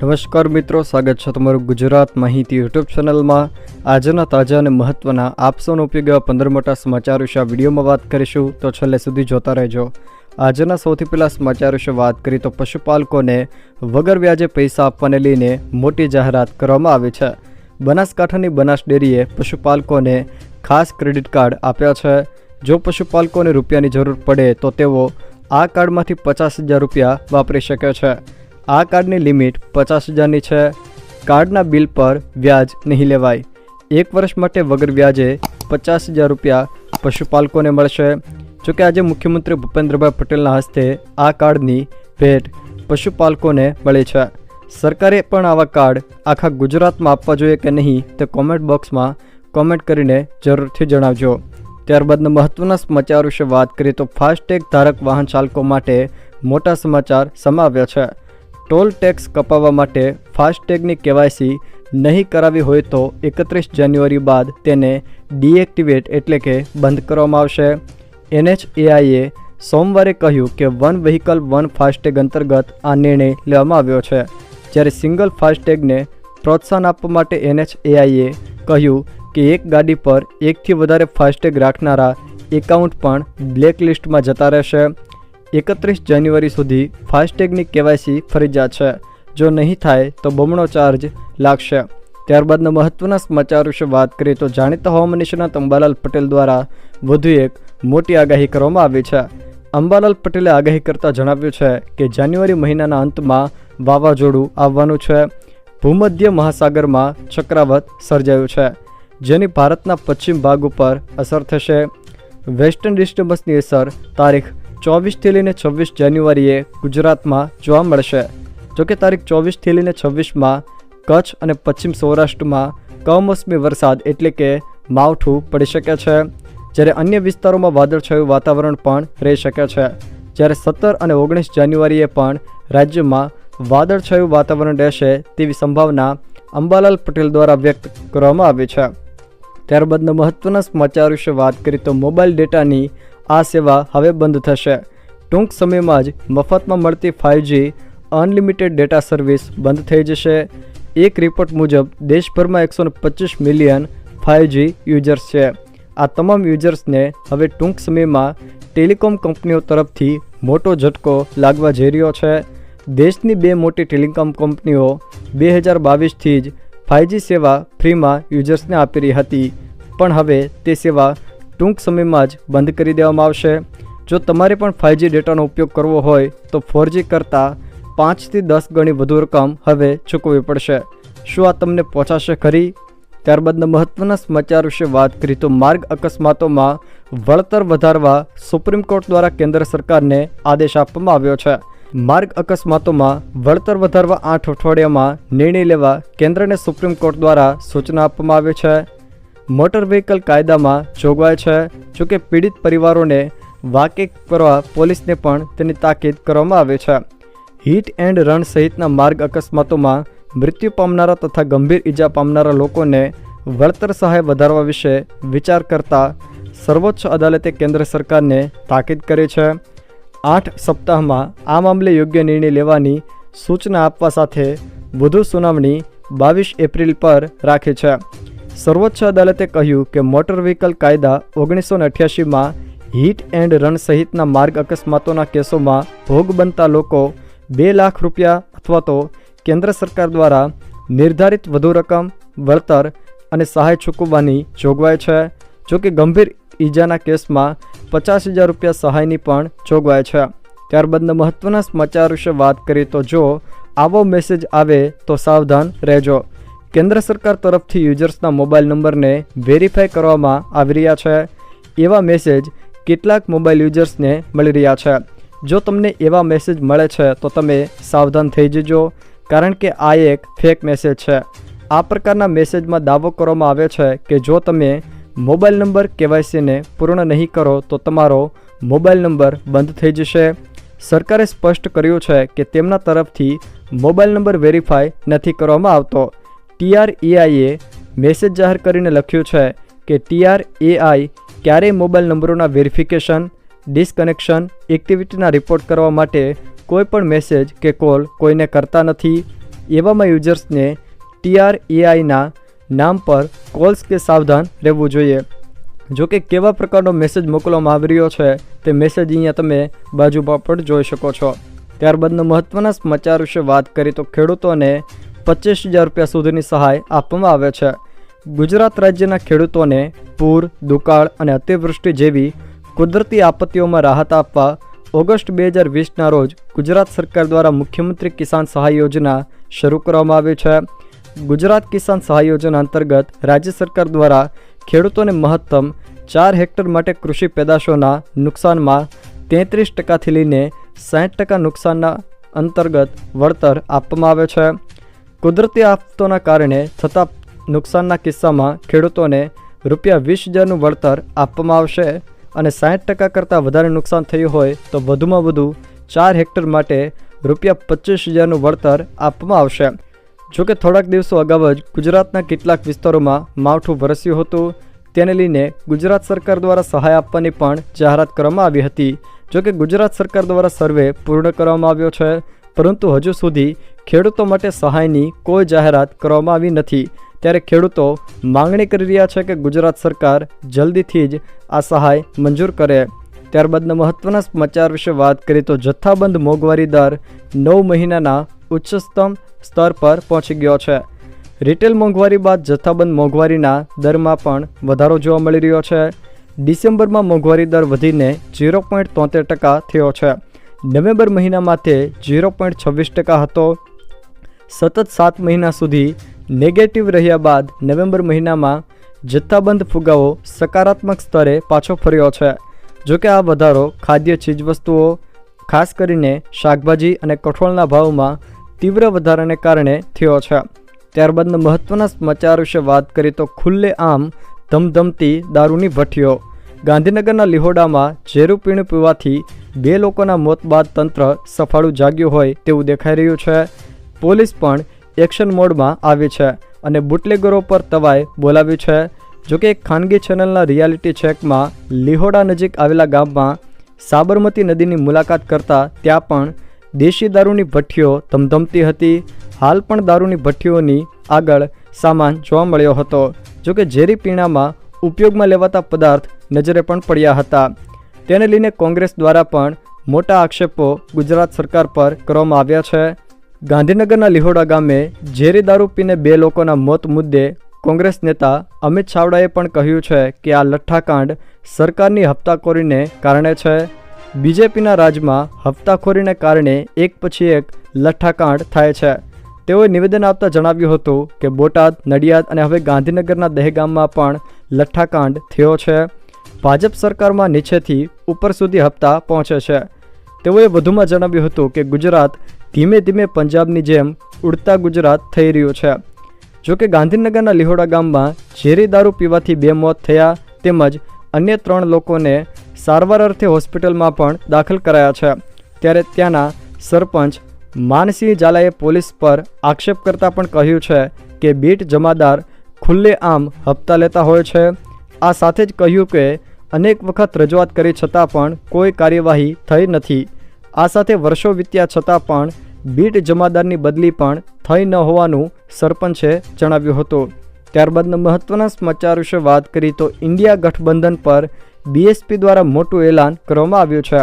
નમસ્કાર મિત્રો, સ્વાગત છે તમારું ગુજરાત માહિતી યુટ્યુબ ચેનલમાં. આજના તાજા અને મહત્વના આપસોનો ઉપયોગ એવા પંદર મોટા સમાચાર વિશે આ વિડીયોમાં વાત કરીશું. તો છેલ્લે સુધી જોતા રહેજો. આજના સૌથી પહેલાં સમાચાર વિશે વાત કરીએ તો પશુપાલકોને વગર વ્યાજે પૈસા આપવાને લઈને મોટી જાહેરાત કરવામાં આવી છે. બનાસકાંઠાની બનાસ ડેરીએ પશુપાલકોને ખાસ ક્રેડિટ કાર્ડ આપ્યા છે. જો પશુપાલકોને રૂપિયાની જરૂર પડે તો તેઓ આ કાર્ડમાંથી પચાસ હજાર રૂપિયા વાપરી શકે છે. આ કાર્ડની લિમિટ પચાસ હજારની છે. કાર્ડના બિલ પર વ્યાજ નહીં લેવાય. એક વર્ષ માટે વગર વ્યાજે પચાસ હજાર રૂપિયા પશુપાલકોને મળશે. જોકે આજે મુખ્યમંત્રી ભૂપેન્દ્રભાઈ પટેલના હસ્તે આ કાર્ડની ભેટ પશુપાલકોને મળી છે. સરકારે પણ આવા કાર્ડ આખા ગુજરાતમાં આપવા જોઈએ કે નહીં તે કોમેન્ટ બોક્સમાં કોમેન્ટ કરીને જરૂરથી જણાવજો. ત્યારબાદના મહત્વના સમાચાર વિશે વાત કરીએ તો ફાસ્ટેગ ધારક વાહન ચાલકો માટે મોટા સમાચાર સમાવ્યા છે. ટોલ ટેક્સ કપાવવા માટે ફાસ્ટેગની કેવાયસી નહીં કરાવી હોય તો એકત્રીસ જાન્યુઆરી બાદ તેને ડીએક્ટિવેટ એટલે કે બંધ કરવામાં આવશે. એનએચએઆઈએ સોમવારે કહ્યું કે વન વ્હીકલ વન ફાસ્ટેગ અંતર્ગત આ નિર્ણય લેવામાં આવ્યો છે. જ્યારે સિંગલ ફાસ્ટેગને પ્રોત્સાહન આપવા માટે એનએચએઆઈએ કહ્યું કે એક ગાડી પર એકથી વધારે ફાસ્ટેગ રાખનારા એકાઉન્ટ પણ બ્લેક લિસ્ટમાં જતા રહેશે. એકત્રીસ જાન્યુઆરી સુધી ફાસ્ટેગની કેવાયસી ફરજિયાત છે. જો નહીં થાય તો બમણો ચાર્જ લાગશે. ત્યારબાદના મહત્વના સમાચાર વિશે વાત કરીએ તો જાણીતા હવામાન નિષ્ણાત અંબાલાલ પટેલ દ્વારા વધુ એક મોટી આગાહી કરવામાં આવી છે. અંબાલાલ પટેલે આગાહી કરતાં જણાવ્યું છે કે જાન્યુઆરી મહિનાના અંતમાં વાવાઝોડું આવવાનું છે. ભૂમધ્ય મહાસાગરમાં ચક્રાવત સર્જાયું છે, જેની ભારતના પશ્ચિમ ભાગ ઉપર અસર થશે. વેસ્ટર્ન ડિસ્ટર્બન્સની અસર તારીખ ચોવીસથી લઈને છવ્વીસ જાન્યુઆરીએ ગુજરાતમાં જોવા મળશે. જોકે તારીખ ચોવીસથી લઈને છવ્વીસમાં કચ્છ અને પશ્ચિમ સૌરાષ્ટ્રમાં કમોસમી વરસાદ એટલે કે માવઠું પડી શકે છે. જ્યારે અન્ય વિસ્તારોમાં વાદળછાયું વાતાવરણ પણ રહી શકે છે. જ્યારે સત્તર અને ઓગણીસ જાન્યુઆરીએ પણ રાજ્યમાં વાદળછાયું વાતાવરણ રહેશે તેવી સંભાવના અંબાલાલ પટેલ દ્વારા વ્યક્ત કરવામાં આવી છે. ત્યારબાદના મહત્ત્વના સમાચાર વિશે વાત કરીએ તો મોબાઈલ ડેટાની આ સેવા હવે બંધ થશે. ટૂંક સમયમાં જ મફતમાં મળતી ફાઇવજી અનલિમિટેડ ડેટા સર્વિસ બંધ થઈ જશે. એક રિપોર્ટ મુજબ, દેશભરમાં એકસો પચીસ મિલિયન ફાઇવજી યુઝર્સ છે. આ તમામ યુઝર્સને હવે ટૂંક સમયમાં ટેલિકોમ કંપનીઓ તરફથી મોટો ઝટકો લાગવા જઈ રહ્યો છે. દેશની બે મોટી ટેલિકોમ કંપનીઓ બે હજાર બાવીસથી જ ફાઇવજી સેવા ફ્રીમાં યુઝર્સને આપી રહી હતી. પણ હવે તે સેવા ટૂંક સમયમાં જ બંધ કરી દેવામાં આવશે. જો તમારે પણ ફાઇવજી ડેટાનો ઉપયોગ કરવો હોય, તો ફોરજી કરતાં પાંચથી દસ ગણી વધુ રકમ હવે ચૂકવવી પડશે. શું આ તમને પહોંચાશે ખરી? ત્યારબાદના મહત્વના સમાચાર વિશે વાત કરી, તો માર્ગ અકસ્માતોમાં વળતર વધારવા સુપ્રીમ કોર્ટ દ્વારા કેન્દ્ર સરકારને આદેશ આપવામાં આવ્યો છે. માર્ગ અકસ્માતોમાં વળતર વધારવા આઠ અઠવાડિયામાં નિર્ણય લેવા કેન્દ્રને સુપ્રીમ કોર્ટ દ્વારા સૂચના આપવામાં આવી છે. મોટર વ્હીકલ કાયદામાં જોગવાઈ છે. જોકે પીડિત પરિવારોને વાકેફ કરવા પોલીસને પણ તેની તાકીદ કરવામાં આવી છે. હિટ એન્ડ રન સહિતના માર્ગ અકસ્માતોમાં મૃત્યુ પામનારા તથા ગંભીર ઈજા પામનારા લોકોને વળતર સહાય વધારવા વિશે વિચાર કરતા સર્વોચ્ચ અદાલતે કેન્દ્ર સરકારને તાકીદ કરી છે. આઠ સપ્તાહમાં આ મામલે યોગ્ય નિર્ણય લેવાની સૂચના આપવા સાથે વધુ સુનાવણી બાવીસ એપ્રિલ પર રાખી છે. સર્વોચ્ચ અદાલતે કહ્યું કે મોટર વ્હીકલ કાયદા ઓગણીસો ને અઠ્યાસીમાં હિટ એન્ડ રન સહિતના માર્ગ અકસ્માતોના કેસોમાં ભોગ બનતા લોકો બે લાખ રૂપિયા અથવા તો કેન્દ્ર સરકાર દ્વારા નિર્ધારિત વધુ રકમ, વળતર અને સહાય ચૂકવવાની જોગવાઈ છે, જો કે ગંભીર ઈજાના કેસમાં પચાસ હજાર રૂપિયા સહાયની પણ જોગવાઈ છે. ત્યારબાદના મહત્ત્વના સમાચાર વિશે વાત કરીએ તો જો આવો મેસેજ આવે તો સાવધાન રહેજો. કેન્દ્ર સરકાર તરફથી યુઝર્સના મોબાઈલ નંબરને વેરીફાઈ કરવામાં આવી રહ્યા છે. એવા મેસેજ કેટલાક મોબાઈલ યુઝર્સને મળી રહ્યા છે. જો તમને એવા મેસેજ મળે છે, તો તમે સાવધાન થઈ જજો, કારણ કે આ એક ફેક મેસેજ છે. આ પ્રકારના મેસેજમાં દાવો કરવામાં આવે છે કે જો તમે મોબાઈલ નંબર કેવાયસીને પૂર્ણ નહીં કરો, તો તમારો મોબાઈલ નંબર બંધ થઈ જશે. સરકારે સ્પષ્ટ કર્યું છે કે તેમના તરફથી મોબાઈલ નંબર વેરીફાઈ નથી કરવામાં આવતો. ટીઆરએઆઈએ મેસેજ જાહેર કરીને લખ્યું છે કે ટીઆરએઆઈ ક્યારેય મોબાઈલ નંબરોના વેરિફિકેશન, ડિસકનેક્શન, એક્ટિવિટીના રિપોર્ટ કરવા માટે કોઈપણ મેસેજ કે કોલ કોઈને કરતા નથી. એવામાં યુઝર્સને ટીઆરએઆઈના નામ પર કોલ્સ કે સાવધાન રહેવું જોઈએ. જો કે કેવા પ્રકારનો મેસેજ મોકલવામાં આવી રહ્યો છે તે મેસેજ અહીંયા તમે બાજુમાં પણ જોઈ શકો છો. ત્યારબાદનો મહત્ત્વના સમાચાર વિશે વાત કરીએ તો ખેડૂતોને પચીસ હજાર રૂપિયા સુધીની સહાય આપવામાં આવે છે. ગુજરાત રાજ્યના ખેડૂતોને પૂર, દુકાળ અને અતિવૃષ્ટિ જેવી કુદરતી આપત્તિઓમાં રાહત આપવા ઓગસ્ટ બે હજાર વીસના રોજ ગુજરાત સરકાર દ્વારા મુખ્યમંત્રી કિસાન સહાય યોજના શરૂ કરવામાં આવી છે. ગુજરાત કિસાન સહાય યોજના અંતર્ગત રાજ્ય સરકાર દ્વારા ખેડૂતોને મહત્તમ ચાર હેક્ટર માટે કૃષિ પેદાશોના નુકસાનમાં તેત્રીસ ટકાથી લઈને સાઠ ટકા નુકસાનના અંતર્ગત વળતર આપવામાં આવે છે. કુદરતી આફતોના કારણે થતા નુકસાનના કિસ્સામાં ખેડૂતોને રૂપિયા વીસ હજારનું વળતર આપવામાં આવશે અને સાઠ ટકા કરતાં વધારે નુકસાન થયું હોય તો વધુમાં વધુ ચાર હેક્ટર માટે રૂપિયા પચીસ હજારનું વળતર આપવામાં આવશે. જોકે થોડાક દિવસો અગાઉ જ ગુજરાતના કેટલાક વિસ્તારોમાં માવઠું વરસ્યું હતું. તેને લઈને ગુજરાત સરકાર દ્વારા સહાય આપવાની પણ જાહેરાત કરવામાં આવી હતી. જોકે ગુજરાત સરકાર દ્વારા સર્વે પૂર્ણ કરવામાં આવ્યો છે, પરંતુ હજુ સુધી ખેડૂતો માટે સહાયની કોઈ જાહેરાત કરવામાં આવી નથી. ત્યારે ખેડૂતો માંગણી કરી રહ્યા છે કે ગુજરાત સરકાર જલ્દીથી જ આ સહાય મંજૂર કરે. ત્યારબાદના મહત્ત્વના સમાચાર વિશે વાત કરીએ તો જથ્થાબંધ મોંઘવારી દર નવ મહિનાના ઉચ્ચતમ સ્તર પર પહોંચી ગયો છે. રિટેલ મોંઘવારી બાદ જથ્થાબંધ મોંઘવારીના દરમાં પણ વધારો જોવા મળી રહ્યો છે. ડિસેમ્બરમાં મોંઘવારી દર વધીને ઝીરો પોઈન્ટ તોતેર ટકા થયો છે. નવેમ્બર મહિનામાં તે ઝીરો પોઈન્ટ છવ્વીસ ટકા હતો. સતત સાત મહિના સુધી નેગેટિવ રહ્યા બાદ નવેમ્બર મહિનામાં જથ્થાબંધ ફુગાવો સકારાત્મક સ્તરે પાછો ફર્યો છે. જો કે આ વધારો ખાદ્ય ચીજવસ્તુઓ, ખાસ કરીને શાકભાજી અને કઠોળના ભાવમાં તીવ્ર વધારાને કારણે થયો છે. ત્યારબાદના મહત્ત્વના સમાચાર વિશે વાત કરીએ તો ખુલ્લે આમ ધમધમતી દારૂની ભઠ્ઠીઓ. ગાંધીનગરના લિહોડામાં ઝેરું પીણું પીવાથી બે લોકોના મોત બાદ તંત્ર સફાળું જાગ્યું હોય તેવું દેખાઈ રહ્યું છે. પોલીસ પણ એક્શન મોડમાં આવી છે અને બુટલેગરો પર તવાઈ બોલાવ્યું છે. જોકે એક ખાનગી ચેનલના રિયાલિટી ચેકમાં લિહોડા નજીક આવેલા ગામમાં સાબરમતી નદીની મુલાકાત કરતા ત્યાં પણ દેશી દારૂની ભઠ્ઠીઓ ધમધમતી હતી. હાલ પણ દારૂની ભઠ્ઠીઓની આગળ સામાન જોવા મળ્યો હતો. જોકે ઝેરી પીણામાં ઉપયોગમાં લેવાતા પદાર્થ નજરે પણ પડ્યા હતા. તેને લઈને કોંગ્રેસ દ્વારા પણ મોટા આક્ષેપો ગુજરાત સરકાર પર કરવામાં આવ્યા છે. ગાંધીનગરના લિહોડા ગામે ઝેરી દારૂ પીને બે લોકોના મોત મુદ્દે કોંગ્રેસ નેતા અમિત ચાવડાએ પણ કહ્યું છે કે આ લઠ્ઠાકાંડ સરકારની હપ્તાખોરીને કારણે છે. બીજેપીના રાજમાં હપ્તાખોરીને કારણે એક પછી એક લઠ્ઠાકાંડ થાય છે. તેઓએ નિવેદન આપતા જણાવ્યું હતું કે બોટાદ, નડિયાદ અને હવે ગાંધીનગરના દહેગામમાં પણ લઠ્ઠાકાંડ થયો છે. ભાજપ સરકારમાં નીચેથી ઉપર સુધી હપ્તા પહોંચે છે. તેઓએ વધુમાં જણાવ્યું હતું કે ગુજરાત ધીમે ધીમે પંજાબની જેમ ઉડતા ગુજરાત થઈ રહ્યું છે. જોકે ગાંધીનગરના લિહોડા ગામમાં ઝેરી દારૂ પીવાથી બે મોત થયા તેમજ અન્ય ત્રણ લોકોને સારવાર અર્થે હોસ્પિટલમાં પણ દાખલ કરાયા છે. ત્યારે ત્યાંના સરપંચ માનસિંહ ઝાલાએ પોલીસ પર આક્ષેપ કરતાં પણ કહ્યું છે કે બીટ જમાદાર ખુલ્લે આમ હપ્તા લેતા હોય છે. આ સાથે જ કહ્યું કે અનેક વખત રજૂઆત કરી છતાં પણ કોઈ કાર્યવાહી થઈ નથી. આ સાથે વર્ષો વીત્યા છતાં પણ બીટ જમાદારની બદલી પણ થઈ ન હોવાનું સરપંચે જણાવ્યું હતું. ત્યારબાદના મહત્ત્વના સમાચાર વિશે વાત કરી તો ઇન્ડિયા ગઠબંધન પર બીએસપી દ્વારા મોટું એલાન કરવામાં આવ્યું છે.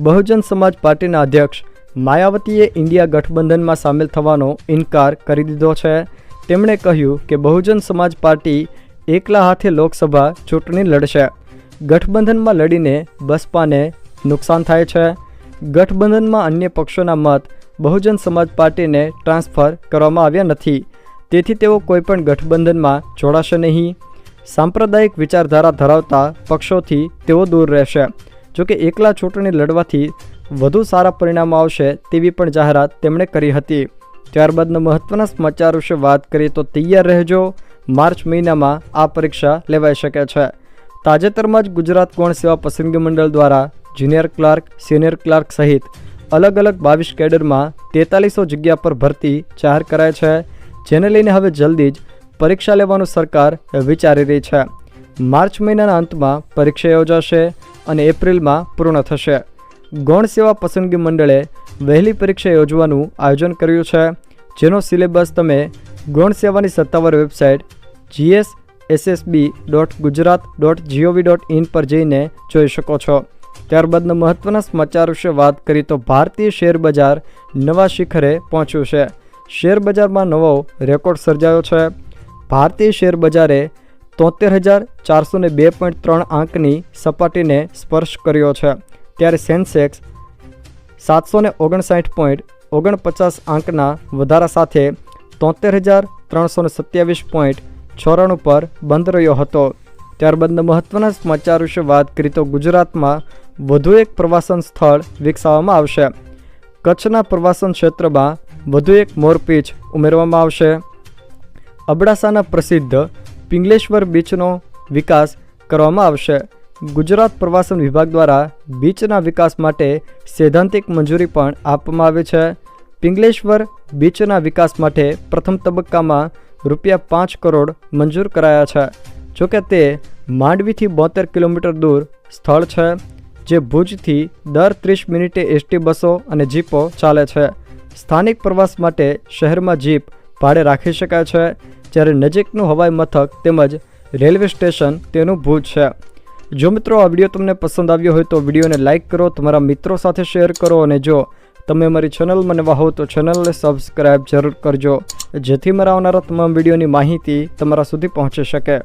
બહુજન સમાજ પાર્ટીના અધ્યક્ષ માયાવતીએ ઇન્ડિયા ગઠબંધનમાં સામેલ થવાનો ઇનકાર કરી દીધો છે. તેમણે કહ્યું કે બહુજન સમાજ પાર્ટી એકલા હાથે લોકસભા ચૂંટણી લડશે. ગઠબંધનમાં લડીને બસપાને નુકસાન થાય છે. ગઠબંધનમાં અન્ય પક્ષોના મત, બહુજન સમાજ પાર્ટીને ટ્રાન્સફર કરવામાં આવ્યા નથી. તેથી તેઓ કોઈપણ ગઠબંધનમાં જોડાશે નહીં. સાંપ્રદાયિક વિચારધારા ધરાવતા પક્ષોથી તેઓ દૂર રહેશે. જોકે એકલા ચૂંટણી લડવાથી વધુ સારા પરિણામો આવશે તેવી પણ જાહેરાત તેમણે કરી હતી. ત્યારબાદના મહત્ત્વના સમાચાર વિશે વાત કરીએ તો તૈયાર રહેજો. માર્ચ મહિનામાં આ પરીક્ષા લેવાઈ શકે છે. તાજેતરમાં જ ગુજરાત ગૌણ સેવા પસંદગી મંડળ દ્વારા જુનિયર ક્લાર્ક, સિનિયર ક્લાર્ક સહિત અલગ અલગ બાવીસ કેડરમાં તેતાલીસો જગ્યા પર ભરતી જાહેર કરાય છે, જેને લઈને હવે જલ્દી જ પરીક્ષા લેવાનું સરકાર વિચારી રહી છે. માર્ચ મહિનાના અંતમાં પરીક્ષા યોજાશે અને એપ્રિલમાં પૂર્ણ થશે. ગૌણ સેવા પસંદગી મંડળે વહેલી પરીક્ષા યોજવાનું આયોજન કર્યું છે, જેનો સિલેબસ તમે ગૌણ સેવાની સત્તાવાર website GS SSB dot Gujarat dot gov dot in પર જઈને જોઈ શકો છો. ત્યારબાદના મહત્ત્વના સમાચાર વિશે વાત કરીએ તો ભારતીય શેર બજાર નવા શિખરે પહોંચ્યું છે. શેર બજારમાં નવો રેકોર્ડ સર્જાયો છે. ભારતીય શેર બજારે તોતેર હજાર ચારસો બે પોઈન્ટ ત્રણ આંકની સપાટીને સ્પર્શ કર્યો છે. ત્યારે સેન્સેક્સ સાતસો ને ઓગણસાઠ પોઈન્ટ ઓગણપચાસ આંકના વધારા સાથે તોતેર હજાર ત્રણસો સત્યાવીસ પોઈન્ટ છોરણ પર બંધ રહ્યો હતો. ત્યારબાદના મહત્ત્વના સમાચાર વિશે વાત કરીએ તો ગુજરાતમાં વધુ એક પ્રવાસન સ્થળ વિકસાવવામાં આવશે. કચ્છના પ્રવાસન ક્ષેત્રમાં વધુ એક મોરપીચ ઉમેરવામાં આવશે. અબડાસાના પ્રસિદ્ધ પિંગલેશ્વર બીચનો વિકાસ કરવામાં આવશે. ગુજરાત પ્રવાસન વિભાગ દ્વારા બીચના વિકાસ માટે સૈદ્ધાંતિક મંજૂરી પણ આપવામાં આવી છે. પિંગલેશ્વર બીચના વિકાસ માટે પ્રથમ તબક્કામાં રૂપિયા પાંચ કરોડ મંજૂર કરાયા છે. જોકે તે માંડવીથી બોતેર કિલોમીટર દૂર સ્થળ છે, જે ભુજથી દર ત્રીસ મિનિટે એસટી બસો અને જીપો ચાલે છે. સ્થાનિક પ્રવાસ માટે શહેરમાં જીપ ભાડે રાખી શકાય છે, જ્યારે નજીકનું હવાઈ મથક તેમજ રેલવે સ્ટેશન તેનું ભુજ છે. જો મિત્રો આ વીડિયો તમને પસંદ આવ્યો હોય તો વિડીયોને લાઇક કરો, તમારા મિત્રો સાથે શેર કરો અને જો તમે મારી ચેનલમાં નવા હો તો ચેનલને સબસ્ક્રાઈબ જરૂર કરજો, જેથી મારા આવનારા તમામ વિડીયોની માહિતી તમારા સુધી પહોંચી શકે.